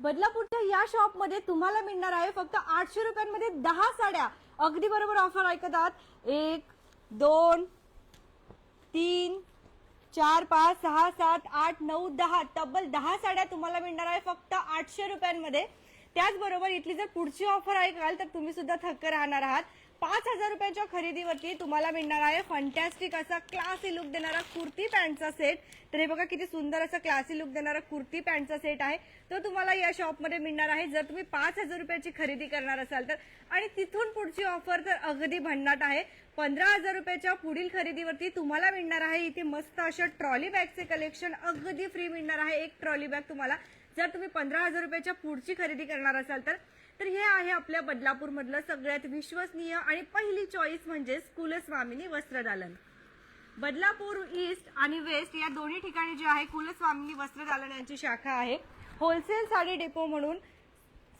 बदलापूरच्या या शॉपमध्ये तुम्हाला मिळणार आहे फक्त आठशे रुपयांमध्ये दहा साड्या. अगदी बरोबर ऑफर ऐकत आहात. एक दोन तीन चार पाच सहा सात आठ नऊ दहा तब्बल दहा साड्या तुम्हाला मिळणार आहे फक्त आठशे रुपयांमध्ये. त्याचबरोबर इथली जर पुढची ऑफर ऐकाल तर तुम्ही सुद्धा थक्क राहणार आहात. पाच हजार रुपयाच्या खरेदीवरती तुम्हाला मिळणार आहे फंटॅस्टिक असा क्लासी लुक देणारा कुर्ती पॅन्टचा सेट तर हे बघा किती सुंदर असा क्लासी लुक देणारा कुर्ती पॅन्टचा सेट आहे. तो तुम्हाला या शॉपमध्ये मिळणार आहे. जर तुम्ही पाच हजार रुपयाची खरेदी करणार असाल तर. आणि तिथून पुढची ऑफर तर अगदी भन्नाट आहे. पंधरा हजार रुपयाच्या पुढील खरेदीवरती तुम्हाला मिळणार आहे. इथे मस्त अशा ट्रॉली बॅगचे कलेक्शन अगदी फ्री मिळणार आहे. एक ट्रॉली बॅग तुम्हाला. जर तुम्ही पंधरा हजार रुपयाच्या पुढची खरेदी करणार असाल तर. तर हे आहे आपल्या बदलापूर मधलं सगळ्यात विश्वसनीय आणि पहिली चॉईस म्हणजे कुलस्वामिनी वस्त्रदालन. बदलापूर ईस्ट आणि वेस्ट या दोन्ही ठिकाणी जे आहे कुलस्वामिनी वस्त्रदालन यांची शाखा आहे. होलसेल साडी डेपो म्हणून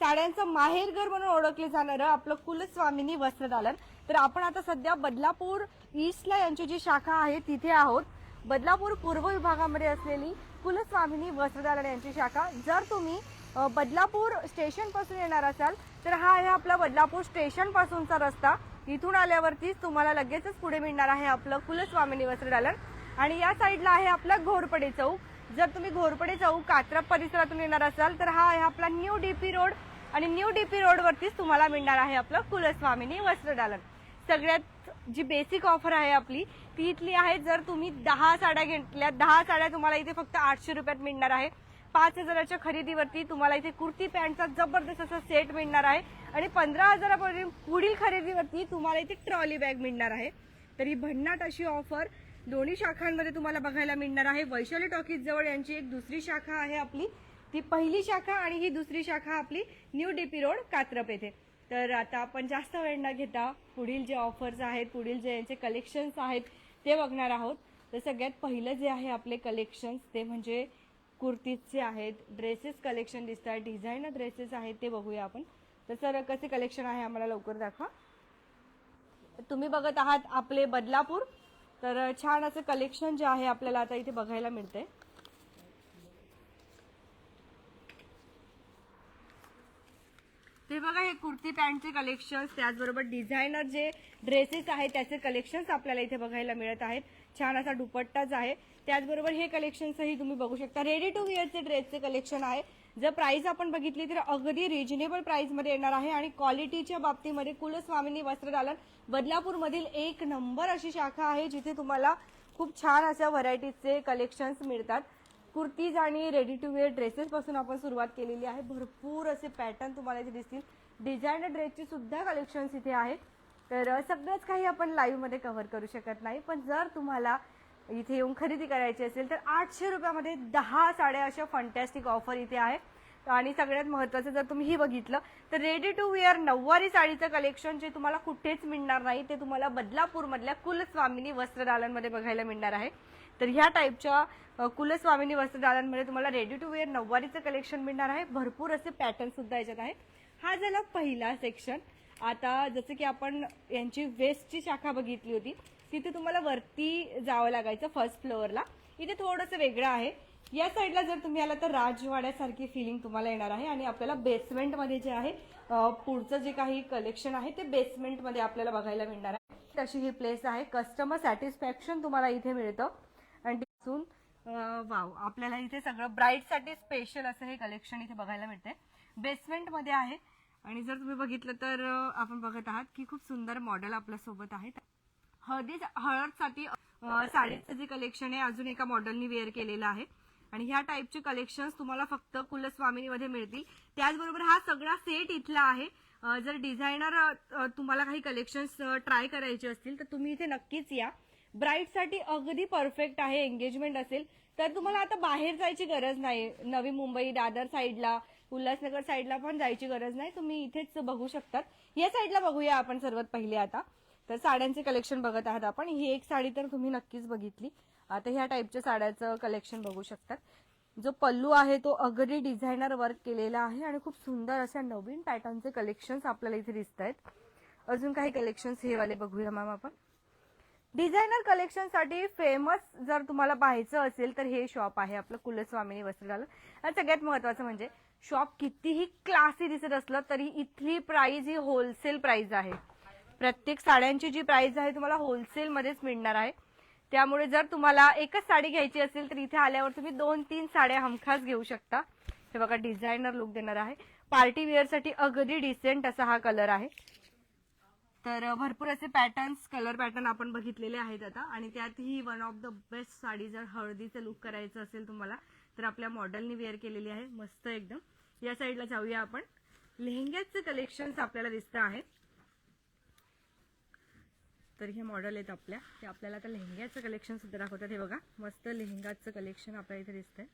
साड्यांचं माहेरघर म्हणून ओळखले जाणारं आपलं कुलस्वामिनी वस्त्रदालन. तर आपण आता सध्या बदलापूर ईस्टला यांची जी शाखा आहे तिथे आहोत. बदलापूर पूर्व विभागामध्ये असलेली कुलस्वामिनी वस्त्रदालन यांची शाखा. जर तुम्ही बदलापूर स्टेशनपासून येणार असाल तर हा आहे आपला बदलापूर स्टेशनपासूनचा रस्ता. इथून आल्यावरतीच तुम्हाला लगेचच पुढे मिळणार आहे आपलं कुलस्वामिनी वस्त्रदालन आणि या साईडला आहे आपला घोरपडे चौक. जर तुम्ही घोरपडे चौक कात्रप परिसरातून येणार असाल तर हा आहे आपला न्यू डीपी रोड आणि न्यू डीपी पी रोडवरतीच तुम्हाला मिळणार आहे आपलं कुलस्वामिनी वस्त्रदालन सगळ्यात जी बेसिक ऑफर आहे आपली ती इथली आहे. जर तुम्ही दहा साड्या घेतल्या दहा साड्या तुम्हाला इथे फक्त आठशे रुपयात मिळणार आहे. पाच हजाराच्या खरेदीवरती तुम्हाला इथे कुर्ती पॅन्टचा जबरदस्त असा सेट मिळणार आहे. आणि पंधरा हजारापर्यंत पुढील खरेदीवरती तुम्हाला इथे ट्रॉली बॅग मिळणार आहे. तर ही भन्नाट अशी ऑफर दोन्ही शाखांमध्ये तुम्हाला बघायला मिळणार आहे. वैशाली टॉकीज जवळ यांची एक दुसरी शाखा आहे आपली. ती पहिली शाखा आणि ही दुसरी शाखा आपली न्यू डीपी रोड कात्रप येथे. तर आता आपण जास्त वेळ न घेता पुढील जे ऑफर्स आहेत पुढील जे यांचे कलेक्शन्स आहेत ते बघणार आहोत. तर सगळ्यात पहिलं जे आहे आपले कलेक्शन्स ते म्हणजे कुर्तीजचे आहेत ड्रेसेस कलेक्शन दिसत आहे डिझायनर ड्रेसेस आहेत ते बघूया आपण. तर सर कसे कलेक्शन आहे आम्हाला लवकर दाखवा. तुम्ही बघत आहात आपले बदलापूर. तर छान असं कलेक्शन जे आहे आपल्याला आता इथे बघायला मिळतंय. ते बघा हे कुर्ती पॅन्टचे कलेक्शन्स त्याचबरोबर डिझायनर जे ड्रेसेस आहेत त्याचे कलेक्शन्स आपल्याला इथे बघायला मिळत आहेत. छान असा दुपट्टाच आहे. त्याचबरोबर हे कलेक्शन्सही तुम्ही बघू शकता. रेडी टू वेअरचे ड्रेसचे कलेक्शन आहे. जर प्राइस आपण बघितली तर अगदी रिजनेबल प्राइसमध्ये येणार आहे आणि क्वालिटीच्या बाबतीमध्ये कुलस्वामिनी वस्त्रदालन बदलापूरमधील एक नंबर अशी शाखा आहे जिथे तुम्हाला खूप छान अशा व्हरायटीजचे कलेक्शन्स मिळतात. कुर्तीज आणि रेडी टू वेअर ड्रेसेसपासून आपण सुरुवात केलेली आहे. भरपूर असे पॅटर्न तुम्हाला इथे दिसतील. डिझायनर ड्रेसची सुद्धा कलेक्शन्स इथे आहेत. तर सगळंच काही आपण लाईव्हमध्ये कव्हर करू शकत नाही. पण जर तुम्हाला इथे येऊन खरेदी करायची असेल तर आठशे रुपयामध्ये दहा साड्या अशा फंटॅस्टिक ऑफर इथे आहे आणि सगळ्यात महत्वाचं जर तुम्ही बघितलं तर रेडी टू वेअर नऊवारी साडीचं कलेक्शन जे तुम्हाला कुठेच मिळणार नाही ते तुम्हाला बदलापूरमधल्या कुलस्वामिनी वस्त्रदालनमध्ये बघायला मिळणार आहे. तर ह्या टाईपच्या कुलस्वामिनी वस्त्रदालनमध्ये तुम्हाला रेडी टू वेअर नऊवारीचं कलेक्शन मिळणार आहे. भरपूर असे पॅटर्नसुद्धा याच्यात आहेत. हा झाला पहिला सेक्शन आता जसं की आपण यांची वेस्टची शाखा बघितली होती तिथे तुम्हाला वरती जावं लागायचं फर्स्ट फ्लोअरला इथे थोडंसं वेगळं आहे. या साईडला जर तुम्ही आला तर राजवाड्यासारखी फिलिंग तुम्हाला येणार आहे आणि आपल्याला बेसमेंटमध्ये जे आहे पुढचं जे काही कलेक्शन आहे ते बेसमेंटमध्ये आपल्याला बघायला मिळणार आहे. तशी ही प्लेस आहे. कस्टमर सॅटिस्फॅक्शन तुम्हाला इथे मिळतं. आणि तिथून वाव आपल्याला इथे सगळं ब्राईडसाठी स्पेशल असं हे कलेक्शन इथे बघायला मिळते बेसमेंटमध्ये आहे. आणि जर तुम्ही बघितलं तर आपण बघत आहात की खूप सुंदर मॉडेल आपल्यासोबत आहेत. हळदी हळदसाठी साडीचं जे कलेक्शन आहे अजून एका मॉडेलनी वेअर केलेलं आहे. आणि ह्या टाईपचे कलेक्शन्स तुम्हाला फक्त कुलस्वामिनीमध्ये मिळतील. त्याचबरोबर हा सगळा सेट इथला आहे. जर डिझायनर तुम्हाला काही कलेक्शन्स ट्राय करायचे असतील तर तुम्ही इथे नक्कीच या. ब्राईडसाठी अगदी परफेक्ट आहे एंगेजमेंट असेल. तर तुम्हाला आता बाहेर जायची गरज नाही. नवी मुंबई दादर साईडला उल्हासनगर साईडला पण जायची गरज नाही. तुम्ही इथेच बघू शकतात. या साईडला बघूया आपण सर्वात पहिले आता. तर साड्यांचे कलेक्शन बघत आहात आपण. ही एक साडी तर तुम्ही नक्कीच बघितली. आता ह्या टाईपच्या साड्याचं कलेक्शन बघू शकतात. जो पल्लू आहे तो अगदी डिझायनर वर्क केलेला आहे आणि खूप सुंदर अशा नवीन पॅटर्नचे कलेक्शन्स आपल्याला इथे दिसत आहेत अजून काही कलेक्शन्स हे वाले बघूया मॅम आपण. डिझायनर कलेक्शनसाठी फेमस जर तुम्हाला पाहायचं असेल तर हे शॉप आहे आपलं कुलस्वामिनी वस्त्रशाला. आणि सगळ्यात महत्वाचं म्हणजे शॉप कितीही क्लासी दिसत असलं तरी इथली प्राइस ही होलसेल प्राइस आहे. प्रत्येक साड्यांची जी प्राइस आहे तुम्हाला होलसेल मध्येच मिळणार आहे. त्यामुळे जर तुम्हाला एकच साडी घ्यायची असेल तर इथे आल्यावर तुम्ही दोन तीन साड्या हमखास घेऊ शकता. हे बघा डिझायनर लुक देणार आहे. पार्टी वेअरसाठी अगदी डिसेंट असा हा कलर आहे. तर भरपूर असे पॅटर्न्स कलर पॅटर्न आपण बघितलेले आहेत आता. आणि त्यातही one of the best sari जर हळदीचं लुक करायचं असेल तुम्हाला तर आपल्या मॉडेलनी वेअर केलेली आहे मस्त एकदम. या साईडला जाऊया आपण. लेहंग्याचं कलेक्शन्स आपल्याला दिसत आहे तर हे मॉडेल आहेत आपल्या. ते आपल्याला आता लेहंग्याचं कलेक्शन सुद्धा दाखवतात. हे बघा मस्त लेहंगाचं कलेक्शन आपल्याला इथे दिसतंय.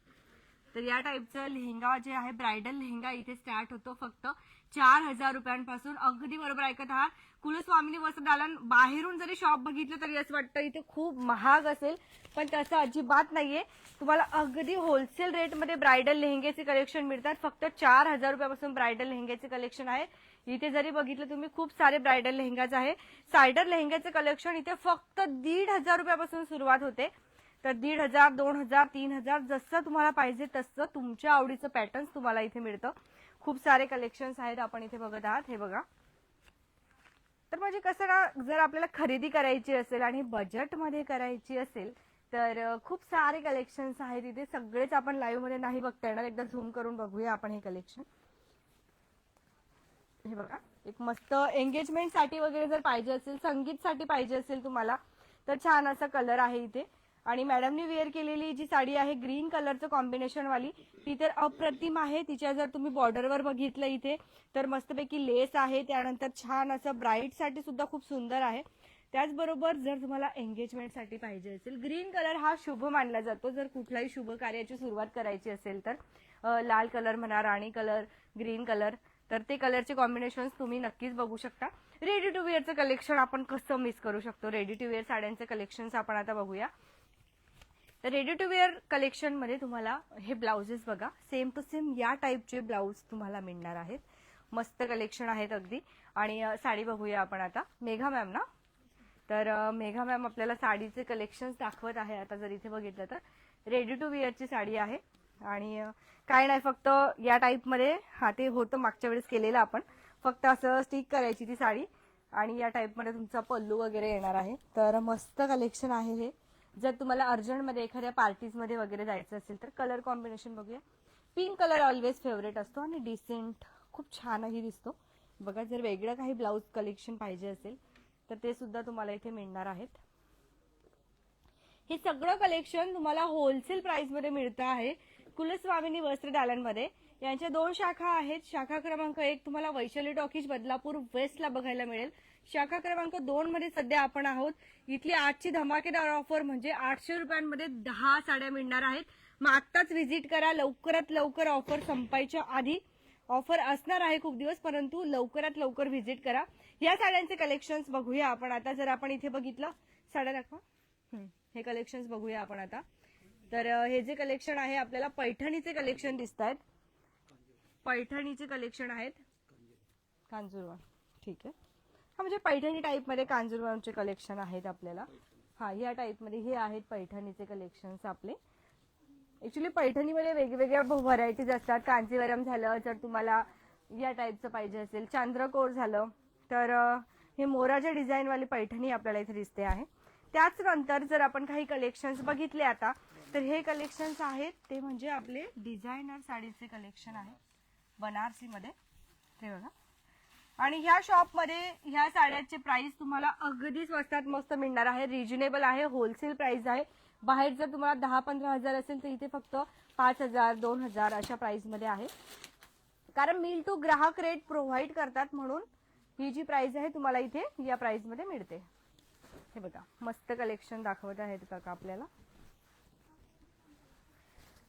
तर या टाईपचं लेहंगा जे आहे ब्रायडल लेहंगा इथे स्टार्ट होतो फक्त चार हजार रुपयांपासून. अगदी बरोबर ऐकत आहात. कुलस्वामिनी वस्त्र दालन बाहेरून जरी शॉप बघितलं तरी असं वाटतं इथे खूप महाग असेल. पण तसं अजिबात नाहीये. तुम्हाला अगदी होलसेल रेटमध्ये ब्रायडल लेहंग्याचे कलेक्शन मिळतात. फक्त चार हजार रुपयापासून ब्रायडल लेहंग्याचे कलेक्शन आहे. इथे जरी बघितलं तुम्ही खूप सारे ब्रायडल लेहंगाच आहे. सायडर लेहंग्याचे कलेक्शन इथे फक्त दीड हजार रुपयापासून सुरुवात होते. तर दीड हजार दोन हजार तीन हजार जसं तुम्हाला पाहिजे तसं तुमच्या आवडीचं पॅटर्न तुम्हाला इथे मिळतं. खूप सारे कलेक्शन्स आहेत आपण इथे बघत आहात. हे बघा. तर म्हणजे कसं ना जर आपल्याला खरेदी करायची असेल आणि बजेटमध्ये करायची असेल तर खूप सारे कलेक्शन्स आहेत इथे. सगळेच आपण लाईव्हमध्ये नाही बघता येणार. एकदा झूम करून बघूया आपण हे कलेक्शन हे बघा. एक मस्त एंगेजमेंटसाठी वगैरे जर पाहिजे असेल संगीतसाठी पाहिजे असेल तुम्हाला तर छान असा कलर आहे इथे. आणि मॅडमनी वेअर केलेली जी साडी आहे ग्रीन कलरचं कॉम्बिनेशन वाली ती तर अप्रतिम आहे. तिच्या जर तुम्ही बॉर्डरवर बघितलं इथे तर मस्तपैकी लेस आहे. त्यानंतर छान असं ब्राईटसाठी सुद्धा खूप सुंदर आहे. त्याचबरोबर जर तुम्हाला एंगेजमेंटसाठी पाहिजे असेल ग्रीन कलर हा शुभ मानला जातो. जर कुठल्याही शुभ कार्याची सुरुवात करायची असेल तर लाल कलर म्हणा राणी कलर ग्रीन कलर तर ते कलरचे कॉम्बिनेशन तुम्ही नक्कीच बघू शकता. रेडी टू वेअरचं कलेक्शन आपण कसं मिस करू शकतो? रेडी टू वेअर साड्यांचे कलेक्शन आपण आता बघूया. तर रेडी टू वेअर कलेक्शनमध्ये तुम्हाला हे ब्लाउजेस बघा. सेम टू सेम या टाईपचे ब्लाऊज तुम्हाला मिळणार आहेत. मस्त कलेक्शन आहेत अगदी. आणि साडी बघूया आपण आता. मेघा मॅम ना? तर मेघा मॅम आपल्याला साडीचे कलेक्शन्स दाखवत आहे. आता जर इथे बघितलं तर. रेडी टू वेअरची साडी आहे. आणि काय नाही फक्त या टाईपमध्ये हा ते होतं मागच्या वेळेस केलेलं आपण. फक्त असं स्टिक करायची ती साडी. आणि या टाईपमध्ये तुमचा पल्लू वगैरे येणार आहे. तर मस्त कलेक्शन आहे हे. जर तुम्हाला अर्जंटमध्ये एखाद्या पार्टीजमध्ये वगैरे जायचं असेल तर कलर कॉम्बिनेशन बघूया. पिंक कलर ऑलवेज फेवरेट असतो आणि डिसेंट खूप छानही दिसतो. बघा जर वेगळं काही ब्लाऊज कलेक्शन पाहिजे असेल तर ते सुद्धा तुम्हाला इथे मिळणार आहेत. हे सगळं कलेक्शन तुम्हाला होलसेल प्राइसमध्ये मिळतं आहे. कुलस्वामिनी वस्त्र दालनमध्ये. यांच्या दोन शाखा आहेत. शाखा क्रमांक एक तुम्हाला वैशाली टॉकीज बदलापूर वेस्टला बघायला मिळेल. शाखा क्रमांक दोन मध्ये सध्या आपण आहोत. इथली आजची धमाकेदार ऑफर म्हणजे आठशे रुपयांमध्ये दहा साड्या मिळणार आहेत. मग आत्ताच व्हिजिट करा. लवकरात लवकर ऑफर संपायच्या आधी. ऑफर असणार आहे खूप दिवस परंतु लवकरात लवकर व्हिजिट करा. या साड्यांचे कलेक्शन्स बघूया आपण आता. जर आपण इथे बघितलं साड्या दाखवा. हे कलेक्शन्स बघूया आपण आता. तर हे जे कलेक्शन आहे आपल्याला पैठणीचे कलेक्शन दिसत आहेत पैठणीचे कलेक्शन आहेत. कांजुरवा. ठीक आहे. हा म्हणजे पैठणी टाईपमध्ये कांजूरवनचे कलेक्शन आहेत आपल्याला. हा या टाईपमध्ये हे आहेत पैठणीचे कलेक्शन्स आपले. ऍक्च्युली पैठणीमध्ये वेगवेगळ्या व्हरायटीज असतात. कांजीवरम झालं जर तुम्हाला या टाईपचं पाहिजे असेल. चांद्रकोर झालं तर हे मोराच्या डिझाईनवाली पैठणी आपल्याला इथे दिसते आहे. त्याच नंतर जर आपण काही कलेक्शन्स बघितले आता तर हे कलेक्शन्स आहेत ते म्हणजे आपले डिझायनर साडीचे कलेक्शन आहे. बनारसीमध्ये. ते बघा. आणि ह्या शॉपमध्ये ह्या साड्याचे प्राइस तुम्हाला अगदी स्वस्तात मस्त मिळणार आहे. रिजनेबल आहे होलसेल प्राइस आहे. बाहेर जर तुम्हाला दहा पंधरा हजार असेल तर इथे फक्त पाच हजार दोन हजार अशा प्राइसमध्ये आहे. कारण मिल टू ग्राहक रेट प्रोव्हाइड करतात म्हणून ही जी प्राइस आहे तुम्हाला इथे या प्राइसमध्ये मिळते. हे बघा मस्त कलेक्शन दाखवत आहेत काका आपल्याला.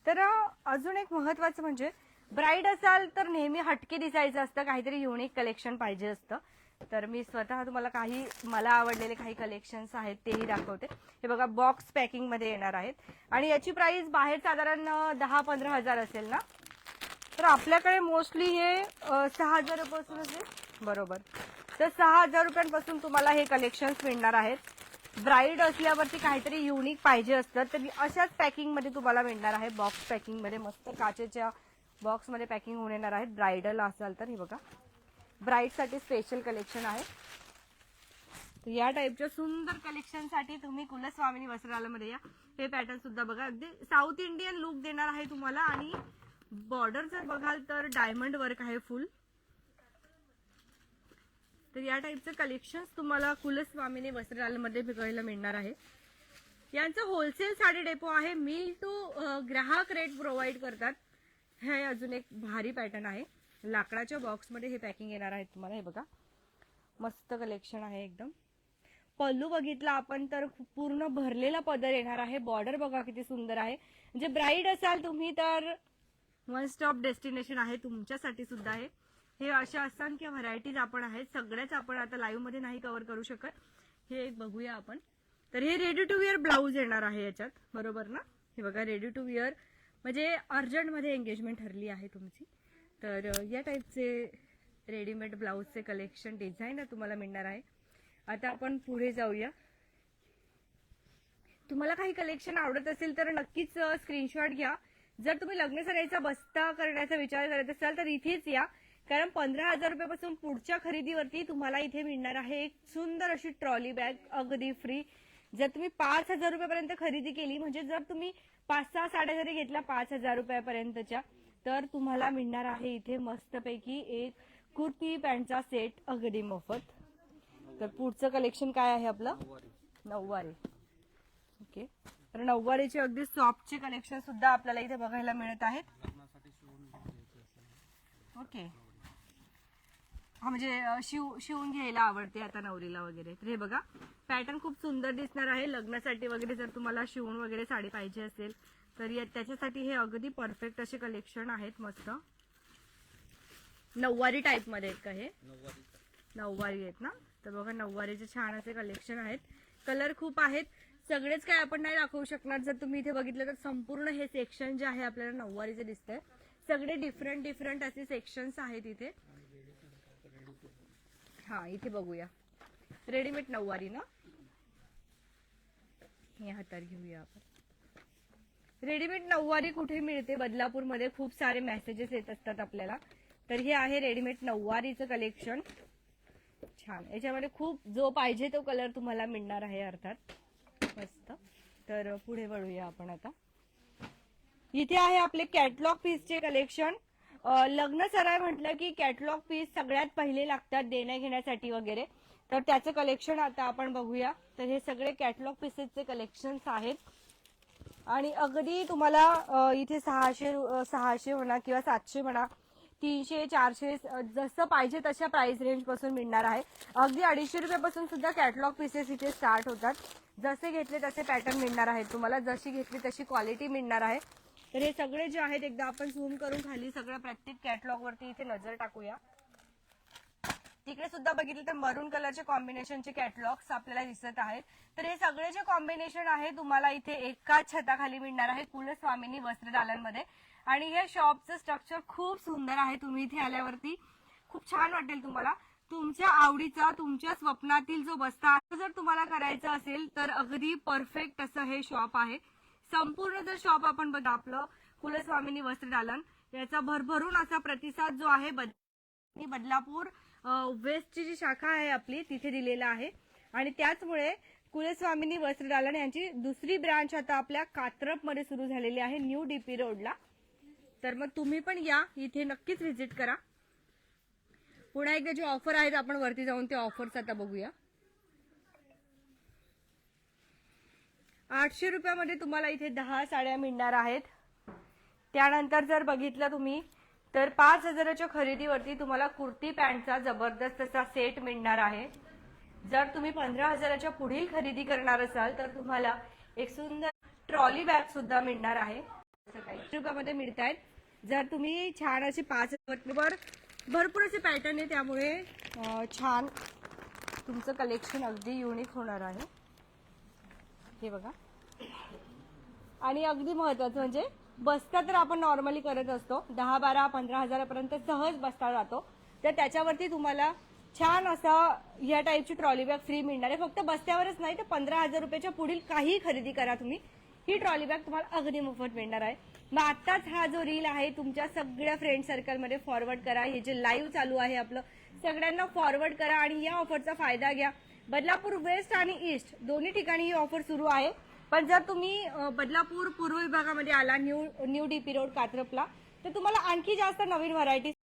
तर अजून एक महत्वाचं म्हणजे ब्राईड असाल तर नेहमी हटके दिसायचं असतं. काहीतरी युनिक कलेक्शन पाहिजे असतं. तर मी स्वतः तुम्हाला काही मला आवडलेले काही कलेक्शन्स आहेत तेही दाखवते. हे बघा बॉक्स पॅकिंगमध्ये येणार आहेत. आणि याची प्राइस बाहेर साधारण दहा पंधरा हजार असेल ना? तर आपल्याकडे मोस्टली हे सहा सहा रुपयापासून असेल? बरोबर. तर सहा हजार रुपयांपासून तुम्हाला हे कलेक्शन्स मिळणार आहेत. ब्राईड असल्यावरती काहीतरी युनिक पाहिजे असतं तर अशाच पॅकिंगमध्ये तुम्हाला मिळणार आहे. बॉक्स पॅकिंगमध्ये मस्त काचेच्या बॉक्समध्ये पॅकिंग होऊन येणार आहे. ब्रायडल असाल तर हे बघा. ब्राईडसाठी स्पेशल कलेक्शन आहे. तर या टाईपच्या सुंदर कलेक्शनसाठी तुम्ही कुलस्वामिनी वस्त्रालयामध्ये या. हे पॅटर्न सुद्धा बघा. अगदी साऊथ इंडियन लुक देणार आहे तुम्हाला. आणि बॉर्डर जर बघाल तर डायमंड वर्क आहे फुल तर या टाईपचं कलेक्शन तुम्हाला कुलस्वामिनी वस्त्रालयामध्ये बघायला मिळणार आहे. यांचं होलसेल साडी डेपो आहे. मिल टू ग्राहक रेट प्रोव्हाइड करतात. हे अजून एक भारी पॅटर्न आहे. लाकडाच्या बॉक्समध्ये हे पॅकिंग येणार आहे तुम्हाला. हे बघा. मस्त कलेक्शन आहे एकदम. पल्लू बघितला आपण तर पूर्ण भरलेला पदर येणार आहे. बॉर्डर बघा किती सुंदर आहे. म्हणजे ब्राईड असाल तुम्ही तर वन स्टॉप डेस्टिनेशन आहे तुमच्यासाठी सुद्धा आहे. हे अशा असंख्य व्हरायटीज आपण आहेत. सगळ्याच आपण आता लाईव्हमध्ये नाही कव्हर करू शकत. हे एक बघूया आपण. तर हे रेडी टू विअर ब्लाऊज येणार आहे याच्यात. बरोबर ना? हे बघा रेडी टू विअर म्हणजे अर्जंटमध्ये एंगेजमेंट ठरली आहे तुमची. तर या टाईपचे रेडीमेड ब्लाऊजचे कलेक्शन डिझाईन तुम्हाला मिळणार आहे. आता आपण पुढे जाऊया. तुम्हाला काही कलेक्शन आवडत असेल तर नक्कीच स्क्रीनशॉट घ्या. जर तुम्ही लग्न सरायचा बस्ता करण्याचा विचार करत असाल तर इथेच या. कारण पंधरा हजार रुपयापासून पुढच्या खरेदीवरती तुम्हाला इथे मिळणार आहे एक सुंदर अशी ट्रॉली बॅग अगदी फ्री जर तुम्ही पाच हजार रुपयापर्यंत खरेदी केली म्हणजे जर तुम्ही पाच सहा साड्या जरी घेतल्या पाच हजार रुपयापर्यंतच्या तर तुम्हाला मिळणार आहे इथे मस्तपैकी एक कुर्ती पॅन्टचा सेट अगदी मोफत. तर पुढचं कलेक्शन काय आहे आपलं? नऊवारी. ओके. तर नऊवारीचे अगदी सॉफ्टचे कलेक्शन सुद्धा आपल्याला इथे बघायला मिळत आहेत. ओके. हा म्हणजे शिव शिवून घ्यायला आवडते आता नवरीला वगैरे. तर हे बघा पॅटर्न खूप सुंदर दिसणार आहे. लग्नासाठी वगैरे जर तुम्हाला शिवून वगैरे साडी पाहिजे असेल तर या- त्याच्यासाठी हे अगदी परफेक्ट असे कलेक्शन आहेत मस्त. नऊवारी टाईपमध्ये आहेत का हे? नऊवारी आहेत ना? तर बघा नऊवारीचे छान असे कलेक्शन आहेत. कलर खूप आहेत. सगळेच काय आपण नाही दाखवू शकणार. जर तुम्ही इथे बघितलं तर संपूर्ण हे सेक्शन जे आहे आपल्याला नऊवारीचे दिसतंय. सगळे डिफरंट डिफरंट असे सेक्शन्स आहेत इथे. हा इथे बघूया. रेडीमेड नऊवारी ना? हे हातात घेऊया आपण. रेडीमेड नऊवारी कुठे मिळते? बदलापूरमध्ये खूप सारे मेसेजेस येत असतात आपल्याला. तर हे आहे रेडीमेड नऊवारीचं कलेक्शन छान. याच्यामध्ये खूप जो पाहिजे तो कलर तुम्हाला मिळणार आहे अर्थात. मस्त. तर पुढे वळूया आपण आता. इथे आहे आपले कॅटलॉग पीसचे कलेक्शन लग्न सराय म्हटलं की कॅटलॉग पीस सगळ्यात पहिले लागतात देण्या घेण्यासाठी वगैरे. तर त्याचं कलेक्शन आता आपण बघूया. तर हे सगळे कॅटलॉग पीसेसचे कलेक्शन्स आहेत. आणि अगदी तुम्हाला इथे सहाशे रु- सहाशे म्हणा किंवा सातशे म्हणा तीनशे चारशे जसं पाहिजे तशा प्राइस रेंजपासून मिळणार आहे. अगदी अडीचशे रुपयापासून सुद्धा कॅटलॉग पीसेस इथे स्टार्ट होतात. जसे घेतले तसे पॅटर्न मिळणार आहेत तुम्हाला. जशी घेतली तशी क्वालिटी मिळणार आहे. तर हे सगळे जे आहेत एकदा आपण झूम करून खाली सगळं प्रत्येक कॅटलॉग वरती इथे नजर टाकूया. तिकडे सुद्धा बघितलं तर मरून कलरचे कॉम्बिनेशनचे कॅटलॉग्स आपल्याला दिसत आहेत. तर हे सगळे जे कॉम्बिनेशन आहे तुम्हाला इथे एकाच छताखाली मिळणार आहे कुलस्वामिनी वस्त्रदालनमध्ये. आणि हे शॉपचं स्ट्रक्चर खूप सुंदर आहे तुम्ही इथे आल्यावरती. खूप छान वाटेल तुम्हाला. तुमच्या आवडीचा तुमच्या स्वप्नातील जो बस्ता जर तुम्हाला करायचा असेल तर अगदी परफेक्ट असं हे शॉप आहे. संपूर्ण जर शॉप आपण बघा आपलं कुलस्वामिनी वस्त्रदालन याचा भरभरून असा प्रतिसाद जो आहे बद- बदलापूर वेस्टची जी शाखा आहे आपली तिथे दिलेला आहे. आणि त्याचमुळे कुलस्वामिनी वस्त्रदालन यांची दुसरी ब्रांच आता आपल्या कात्रपमध्ये सुरू झालेली आहे न्यू डीपी रोडला. तर मग तुम्ही पण या इथे नक्कीच व्हिजिट करा. पुन्हा एकदा जे ऑफर आहेत आपण वरती जाऊन ते ऑफर्स आता बघूया. आठशे रुपयामध्ये तुम्हाला इथे दहा साड्या मिळणार आहेत. त्यानंतर जर बघितलं तुम्ही तर पाच हजाराच्या खरेदीवरती तुम्हाला कुर्ती पॅन्टचा जबरदस्त असा सेट मिळणार आहे. जर तुम्ही पंधरा हजाराच्या पुढील खरेदी करणार असाल तर तुम्हाला एक सुंदर ट्रॉली बॅग सुद्धा मिळणार आहे. रुपयामध्ये मिळत आहेत. जर तुम्ही छान असे पाच वर भरपूर असे पॅटर्न आहे त्यामुळे छान तुमचं कलेक्शन अगदी युनिक होणार आहे. हे बघा. आणि अगदी महत्वाचं म्हणजे बसता तर आपण नॉर्मली करत असतो. दहा बारा पंधरा हजारापर्यंत सहज बसता जातो. तर त्याच्यावरती तुम्हाला छान असं या टाईपची ट्रॉली बॅग फ्री मिळणार आहे. फक्त बस्त्यावरच नाही तर पंधरा हजार रुपयाच्या पुढील काही खरेदी करा तुम्ही. ही ट्रॉली बॅग तुम्हाला अगदी मोफत मिळणार आहे. मग आत्ताच हा जो रील आहे तुमच्या सगळ्या फ्रेंड सर्कलमध्ये फॉरवर्ड करा. हे जे लाईव्ह चालू आहे आपलं सगळ्यांना फॉरवर्ड करा आणि या ऑफरचा फायदा घ्या. बदलापूर वेस्ट आणि ईस्ट दोन्ही ठिकाणी ही ऑफर सुरू आहे. पण जर तुम्ही बदलापूर पूर्व विभागामध्ये आला न्यू न्यू डीपी रोड कात्रपला तर तुम्हाला आणखी जास्त नवीन व्हरायटीज